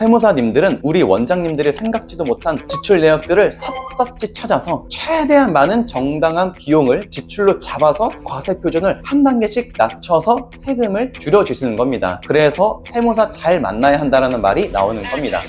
세무사님들은 우리 원장님들이 생각지도 못한 지출 내역들을 샅샅이 찾아서 최대한 많은 정당한 비용을 지출로 잡아서 과세 표준을 한 단계씩 낮춰서 세금을 줄여주시는 겁니다. 그래서 세무사 잘 만나야 한다는 말이 나오는 겁니다.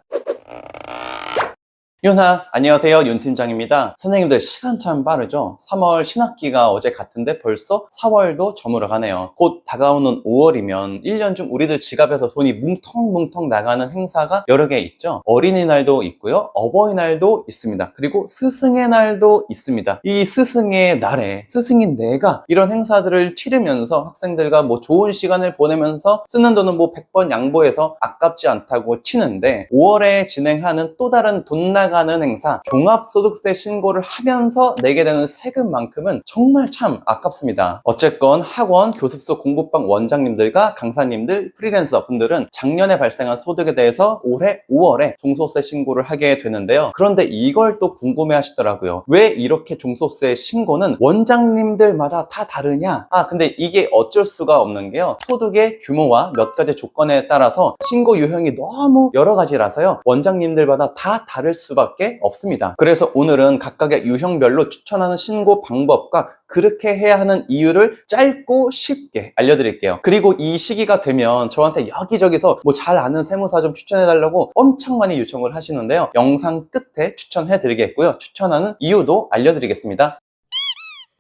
윤하, 안녕하세요. 윤 팀장입니다. 선생님들 시간 참 빠르죠? 3월 신학기가 어제 같은데 벌써 4월도 저물어 가네요. 곧 다가오는 5월이면 1년 중 우리들 지갑에서 돈이 뭉텅뭉텅 나가는 행사가 여러 개 있죠? 어린이날도 있고요. 어버이날도 있습니다. 그리고 스승의 날도 있습니다. 이 스승의 날에 스승인 내가 이런 행사들을 치르면서 학생들과 뭐 좋은 시간을 보내면서 쓰는 돈은 뭐 100번 양보해서 아깝지 않다고 치는데 5월에 진행하는 또 다른 돈나 가는 행사 종합소득세 신고를 하면서 내게 되는 세금만큼은 정말 참 아깝습니다. 어쨌건 학원, 교습소, 공부방 원장님들과 강사님들, 프리랜서 분들은 작년에 발생한 소득에 대해서 올해 5월에 종소세 신고를 하게 되는데요. 그런데 이걸 또 궁금해 하시더라고요. 왜 이렇게 종소세 신고는 원장님들마다 다 다르냐? 아, 근데 이게 어쩔 수가 없는 게요. 소득의 규모와 몇 가지 조건에 따라서 신고 유형이 너무 여러 가지라서요. 원장님들마다 다 다를 수밖에 없습니다. 그래서 오늘은 각각의 유형별로 추천하는 신고 방법과 그렇게 해야 하는 이유를 짧고 쉽게 알려드릴게요. 그리고 이 시기가 되면 저한테 여기저기서 뭐 잘 아는 세무사 좀 추천해달라고 엄청 많이 요청을 하시는데요. 영상 끝에 추천해드리겠고요. 추천하는 이유도 알려드리겠습니다.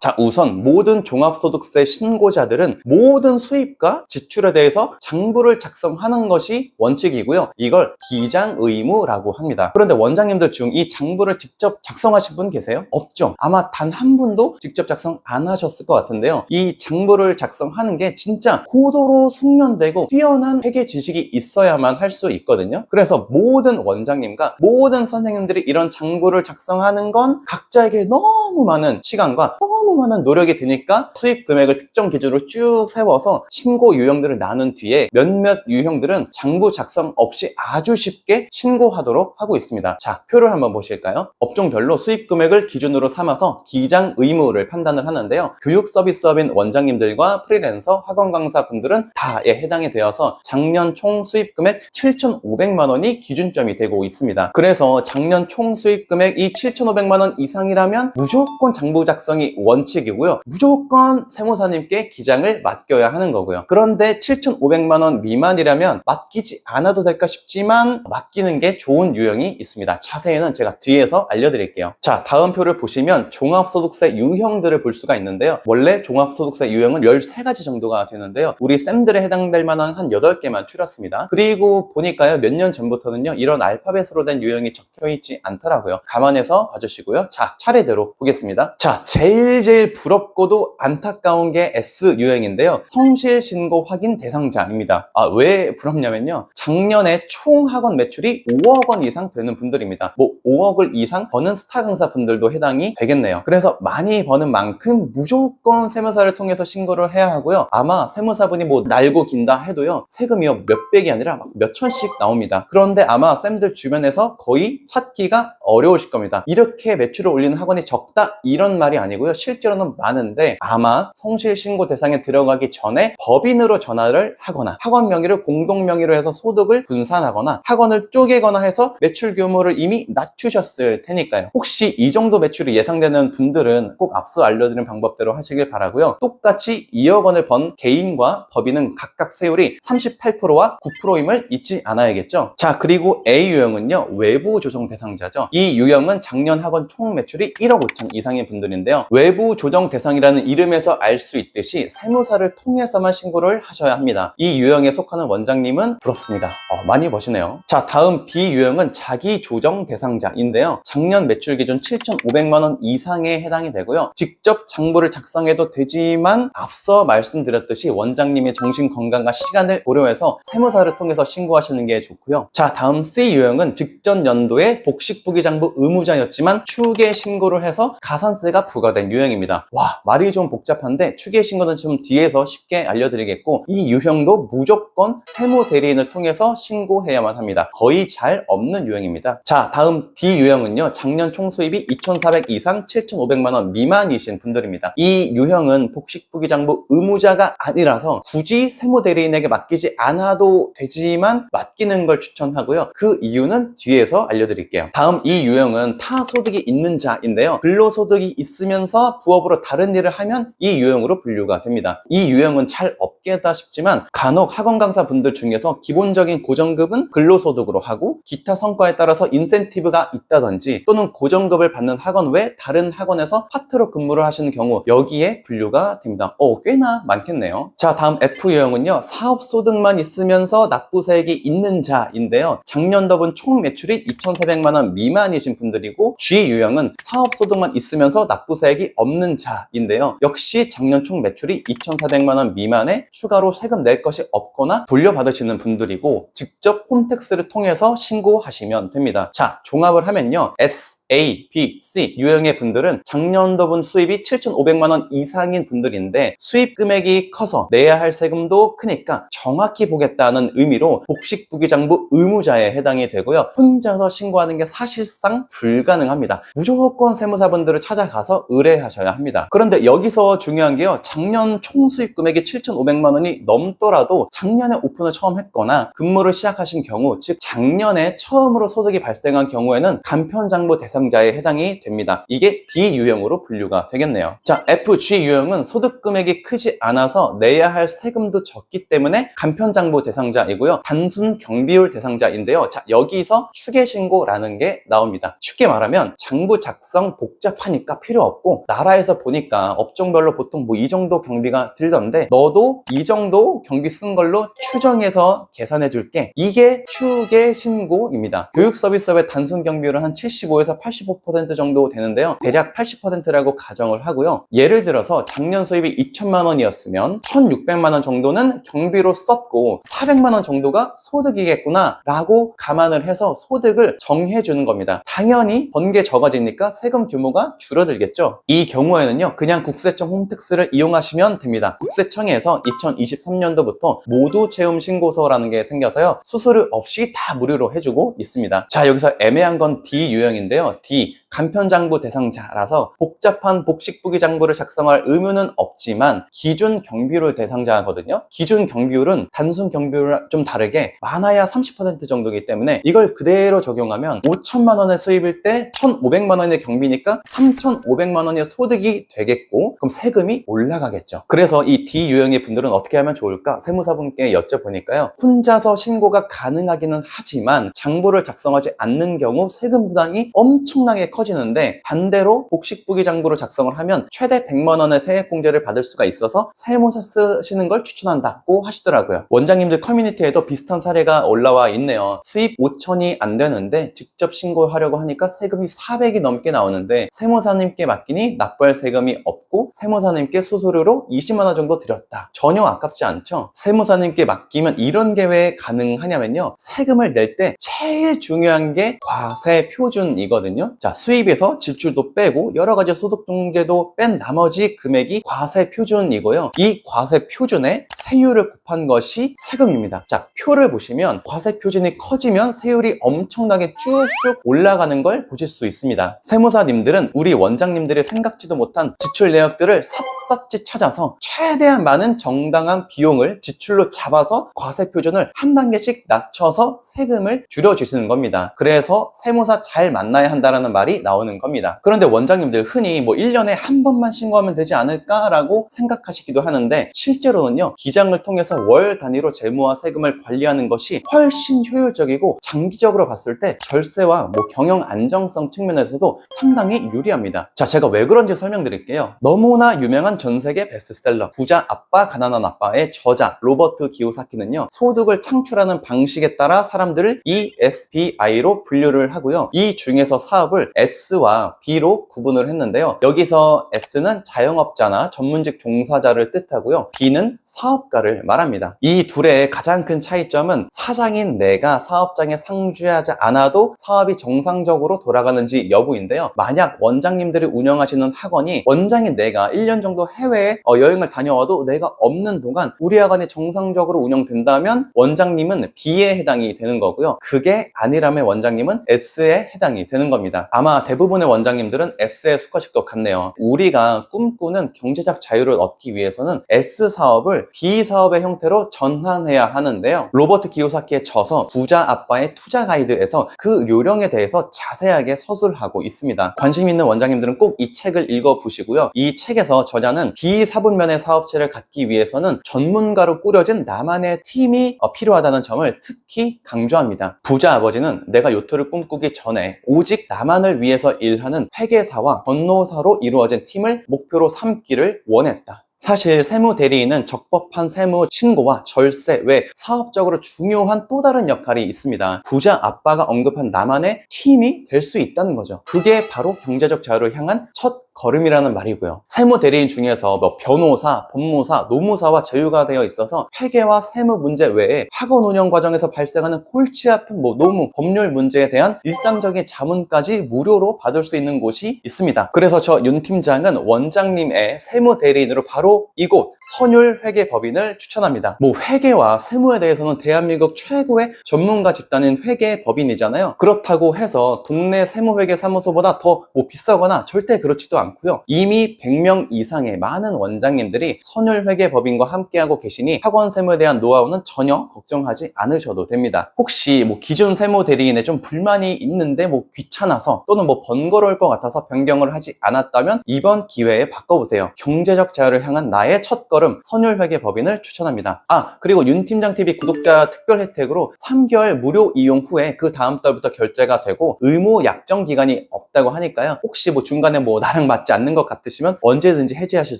자, 우선 모든 종합소득세 신고자들은 모든 수입과 지출에 대해서 장부를 작성하는 것이 원칙이고요. 이걸 기장 의무라고 합니다. 그런데 원장님들 중 이 장부를 직접 작성하신 분 계세요? 없죠. 아마 단 한 분도 직접 작성 안 하셨을 것 같은데요. 이 장부를 작성하는 게 진짜 고도로 숙련되고 뛰어난 회계 지식이 있어야만 할 수 있거든요. 그래서 모든 원장님과 모든 선생님들이 이런 장부를 작성하는 건 각자에게 너무 많은 시간과 너무 많은 노력이 드니까 수입 금액을 특정 기준으로 쭉 세워서 신고 유형들을 나눈 뒤에 몇몇 유형들은 장부 작성 없이 아주 쉽게 신고하도록 하고 있습니다. 자, 표를 한번 보실까요? 업종별로 수입 금액을 기준으로 삼아서 기장 의무를 판단을 하는데요. 교육 서비스업인 원장님들과 프리랜서, 학원 강사 분들은 다에 해당이 되어서 작년 총 수입 금액 7,500만 원이 기준점이 되고 있습니다. 그래서 작년 총 수입 금액 이 7,500만 원 이상이라면 무조건 장부 작성이 원 칙이고요. 무조건 세무사님께 기장을 맡겨야 하는 거고요. 그런데 7,500만 원 미만이라면 맡기지 않아도 될까 싶지만 맡기는 게 좋은 유형이 있습니다. 자세히는 제가 뒤에서 알려드릴게요. 자, 다음 표를 보시면 종합소득세 유형들을 볼 수가 있는데요. 원래 종합소득세 유형은 13가지 정도가 되는데요. 우리 쌤들에 해당될 만한 한 8개만 추렸습니다. 그리고 보니까요, 몇 년 전부터는요, 이런 알파벳으로 된 유형이 적혀 있지 않더라고요. 감안해서 봐주시고요. 자, 차례대로 보겠습니다. 자, 제일 제일 부럽고도 안타까운 게 S 유형인데요. 성실 신고 확인 대상자입니다. 아, 왜 부럽냐면요. 작년에 총 학원 매출이 5억 원 이상 되는 분들입니다. 뭐 5억을 이상 버는 스타 강사 분들도 해당이 되겠네요. 그래서 많이 버는 만큼 무조건 세무사를 통해서 신고를 해야 하고요. 아마 세무사분이 뭐 날고 긴다 해도요. 세금이요. 몇백이 아니라 막 몇천씩 나옵니다. 그런데 아마 쌤들 주변에서 거의 찾기가 어려우실 겁니다. 이렇게 매출을 올리는 학원이 적다 이런 말이 아니고요. 실 제로는 많은데 아마 성실 신고 대상에 들어가기 전에 법인으로 전화를 하거나 학원 명의를 공동 명의로 해서 소득을 분산하거나 학원을 쪼개거나 해서 매출 규모를 이미 낮추셨을 테니까요. 혹시 이 정도 매출이 예상되는 분들은 꼭 앞서 알려드린 방법대로 하시길 바라고요. 똑같이 2억 원을 번 개인과 법인은 각각 세율이 38%와 9%임을 잊지 않아야겠죠. 자, 그리고 A 유형은요. 외부 조정 대상자죠. 이 유형은 작년 학원 총 매출이 1억 5천 이상인 분들인데요. 외부 조정 대상이라는 이름에서 알 수 있듯이 세무사를 통해서만 신고를 하셔야 합니다. 이 유형에 속하는 원장님은 부럽습니다. 어, 많이 버시네요. 자, 다음 B 유형은 자기 조정 대상자인데요. 작년 매출 기준 7,500만 원 이상에 해당이 되고요. 직접 장부를 작성해도 되지만 앞서 말씀드렸듯이 원장님의 정신 건강과 시간을 고려해서 세무사를 통해서 신고하시는 게 좋고요. 자, 다음 C 유형은 직전 연도에 복식부기장부 의무자였지만 추후에 신고를 해서 가산세가 부과된 유형입니다. 유형입니다. 와, 말이 좀 복잡한데 추계 신고는 좀 뒤에서 쉽게 알려드리겠고 이 유형도 무조건 세무 대리인을 통해서 신고해야만 합니다. 거의 잘 없는 유형입니다. 자, 다음 D 유형은요. 작년 총 수입이 2,400 이상 7,500만 원 미만이신 분들입니다. 이 유형은 복식부기장부 의무자가 아니라서 굳이 세무 대리인에게 맡기지 않아도 되지만 맡기는 걸 추천하고요. 그 이유는 뒤에서 알려드릴게요. 다음 이 유형은 타소득이 있는 자인데요. 근로소득이 있으면서 부업으로 다른 일을 하면 이 유형으로 분류가 됩니다. 이 유형은 잘 없겠다 싶지만 간혹 학원 강사 분들 중에서 기본적인 고정급은 근로소득으로 하고 기타 성과에 따라서 인센티브가 있다든지 또는 고정급을 받는 학원 외 다른 학원에서 파트로 근무를 하시는 경우 여기에 분류가 됩니다. 어, 꽤나 많겠네요. 자, 다음 F 유형은요. 사업소득만 있으면서 납부세액이 있는 자인데요. 작년도분 총 매출이 2,400만 원 미만이신 분들이고 G 유형은 사업소득만 있으면서 납부세액이 없는 자인데요. 역시 작년 총 매출이 2,400만 원 미만에 추가로 세금 낼 것이 없거나 돌려받으시는 분들이고 직접 홈택스를 통해서 신고하시면 됩니다. 자, 종합을 하면요. S A, B, C 유형의 분들은 작년도분 수입이 7,500만 원 이상인 분들인데 수입 금액이 커서 내야 할 세금도 크니까 정확히 보겠다는 의미로 복식 부기장부 의무자에 해당이 되고요. 혼자서 신고하는 게 사실상 불가능합니다. 무조건 세무사분들을 찾아가서 의뢰하셔야 합니다. 그런데 여기서 중요한 게요. 작년 총 수입 금액이 7,500만 원이 넘더라도 작년에 오픈을 처음 했거나 근무를 시작하신 경우, 즉 작년에 처음으로 소득이 발생한 경우에는 간편장부 대상 대상자에 해당이 됩니다. 이게 D 유형으로 분류가 되겠네요. 자, FG 유형은 소득 금액이 크지 않아서 내야 할 세금도 적기 때문에 간편장부 대상자이고요. 단순 경비율 대상자인데요. 자, 여기서 추계 신고라는 게 나옵니다. 쉽게 말하면 장부 작성 복잡하니까 필요 없고 나라에서 보니까 업종별로 보통 뭐 이 정도 경비가 들던데 너도 이 정도 경비 쓴 걸로 추정해서 계산해 줄게. 이게 추계 신고입니다. 교육 서비스업의 단순 경비율은 한 75에서 80 85% 정도 되는데요. 대략 80%라고 가정을 하고요. 예를 들어서 작년 수입이 2천만 원이었으면 1,600만 원 정도는 경비로 썼고 400만 원 정도가 소득이겠구나 라고 감안을 해서 소득을 정해주는 겁니다. 당연히 번게 적어지니까 세금 규모가 줄어들겠죠. 이 경우에는요. 그냥 국세청 홈택스를 이용하시면 됩니다. 국세청에서 2023년도부터 모두 채움 신고서라는 게 생겨서요. 수수료 없이 다 무료로 해주고 있습니다. 자 여기서 애매한 건 D 유형인데요. D 간편장부 대상자라서 복잡한 복식부기 장부를 작성할 의무는 없지만 기준 경비율 대상자거든요. 기준 경비율은 단순 경비율과 좀 다르게 많아야 30% 정도이기 때문에 이걸 그대로 적용하면 5천만 원의 수입일 때 1,500만 원의 경비니까 3,500만 원의 소득이 되겠고 그럼 세금이 올라가겠죠. 그래서 이 D 유형의 분들은 어떻게 하면 좋을까? 세무사분께 여쭤보니까요. 혼자서 신고가 가능하기는 하지만 장부를 작성하지 않는 경우 세금 부담이 엄청 나게 커 커지는데 반대로 복식부기 장부를 작성을 하면 최대 100만 원의 세액 공제를 받을 수가 있어서 세무사 쓰시는 걸 추천한다고 하시더라고요. 원장님들 커뮤니티에도 비슷한 사례가 올라와 있네요. 수입 5천이 안 되는데 직접 신고하려고 하니까 세금이 400이 넘게 나오는데 세무사님께 맡기니 납부할 세금이 없고 세무사님께 수수료로 20만 원 정도 드렸다. 전혀 아깝지 않죠? 세무사님께 맡기면 이런 게왜 가능하냐면요. 세금을 낼 때 제일 중요한 게 과세 표준이거든요. 자, 수입 수입에서 지출도 빼고 여러 가지 소득 종제도 뺀 나머지 금액이 과세 표준이고요. 이 과세 표준에 세율을 곱한 것이 세금입니다. 자, 표를 보시면 과세 표준이 커지면 세율이 엄청나게 쭉쭉 올라가는 걸 보실 수 있습니다. 세무사님들은 우리 원장님들이 생각지도 못한 지출 내역들을 샅샅이 찾아서 최대한 많은 정당한 비용을 지출로 잡아서 과세 표준을 한 단계씩 낮춰서 세금을 줄여주시는 겁니다. 그래서 세무사 잘 만나야 한다 는 말이 나오는 겁니다. 그런데 원장님들 흔히 뭐 1년에 한 번만 신고하면 되지 않을까라고 생각하시기도 하는데 실제로는요, 기장을 통해서 월 단위로 재무와 세금을 관리하는 것이 훨씬 효율적이고 장기적으로 봤을 때 절세와 뭐 경영 안정성 측면에서도 상당히 유리합니다. 자, 제가 왜 그런지 설명드릴게요. 너무나 유명한 전 세계 베스트셀러 부자 아빠 가난한 아빠의 저자 로버트 기요사키는요, 소득을 창출하는 방식에 따라 사람들을 ESBI로 분류를 하고요. 이 중에서 사업을 S와 B로 구분을 했는데요. 여기서 S는 자영업자나 전문직 종사자를 뜻하고요. B는 사업가를 말합니다. 이 둘의 가장 큰 차이점은 사장인 내가 사업장에 상주하지 않아도 사업이 정상적으로 돌아가는지 여부인데요. 만약 원장님들이 운영하시는 학원이 원장인 내가 1년 정도 해외에 어, 여행을 다녀와도 내가 없는 동안 우리 학원이 정상적으로 운영된다면 원장님은 B에 해당이 되는 거고요. 그게 아니라면 원장님은 S에 해당이 되는 겁니다. 아마 대부분의 원장님들은 S에 속하실 것 같네요. 우리가 꿈꾸는 경제적 자유를 얻기 위해서는 S 사업을 B 사업의 형태로 전환해야 하는데요. 로버트 기요사키의 저서 부자 아빠의 투자 가이드에서 그 요령에 대해서 자세하게 서술하고 있습니다. 관심 있는 원장님들은 꼭 이 책을 읽어보시고요. 이 책에서 저자는 비사분면의 사업체를 갖기 위해서는 전문가로 꾸려진 나만의 팀이 어, 필요하다는 점을 특히 강조합니다. 부자 아버지는 내가 요트를 꿈꾸기 전에 오직 나만을 위해서 일하는 회계사와 변호사로 이루어진 팀을 목표로 삼기를 원했다. 사실 세무 대리인은 적법한 세무 신고와 절세 외 사업적으로 중요한 또 다른 역할이 있습니다. 부자 아빠가 언급한 나만의 팀이 될 수 있다는 거죠. 그게 바로 경제적 자유를 향한 첫 걸음이라는 말이고요. 세무 대리인 중에서 뭐 변호사, 법무사, 노무사와 제휴가 되어 있어서 회계와 세무 문제 외에 학원 운영 과정에서 발생하는 골치 아픈 뭐 노무, 법률 문제에 대한 일상적인 자문까지 무료로 받을 수 있는 곳이 있습니다. 그래서 저 윤 팀장은 원장님의 세무 대리인으로 바로 이곳 선율 회계 법인을 추천합니다. 뭐 회계와 세무에 대해서는 대한민국 최고의 전문가 집단인 회계 법인이잖아요. 그렇다고 해서 동네 세무회계 사무소보다 더 뭐 비싸거나 절대 그렇지도 않고 요. 이미 100명 이상의 많은 원장님들이 선율회계법인과 함께하고 계시니 학원 세무에 대한 노하우는 전혀 걱정하지 않으셔도 됩니다. 혹시 뭐 기존 세무 대리인에 좀 불만이 있는데 뭐 귀찮아서 또는 뭐 번거로울 것 같아서 변경을 하지 않았다면 이번 기회에 바꿔보세요. 경제적 자유를 향한 나의 첫걸음 선율회계법인을 추천합니다. 아 그리고 윤팀장TV 구독자 특별 혜택으로 3개월 무료 이용 후에 그 다음 달부터 결제가 되고 의무 약정 기간이 없다고 하니까요. 혹시 뭐 중간에 뭐 나랑 맞지 않는 것 같으시면 언제든지 해지하실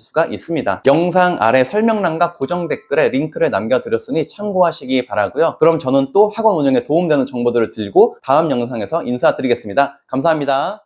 수가 있습니다. 영상 아래 설명란과 고정 댓글에 링크를 남겨드렸으니 참고하시기 바라고요. 그럼 저는 또 학원 운영에 도움되는 정보들을 들고 다음 영상에서 인사드리겠습니다. 감사합니다.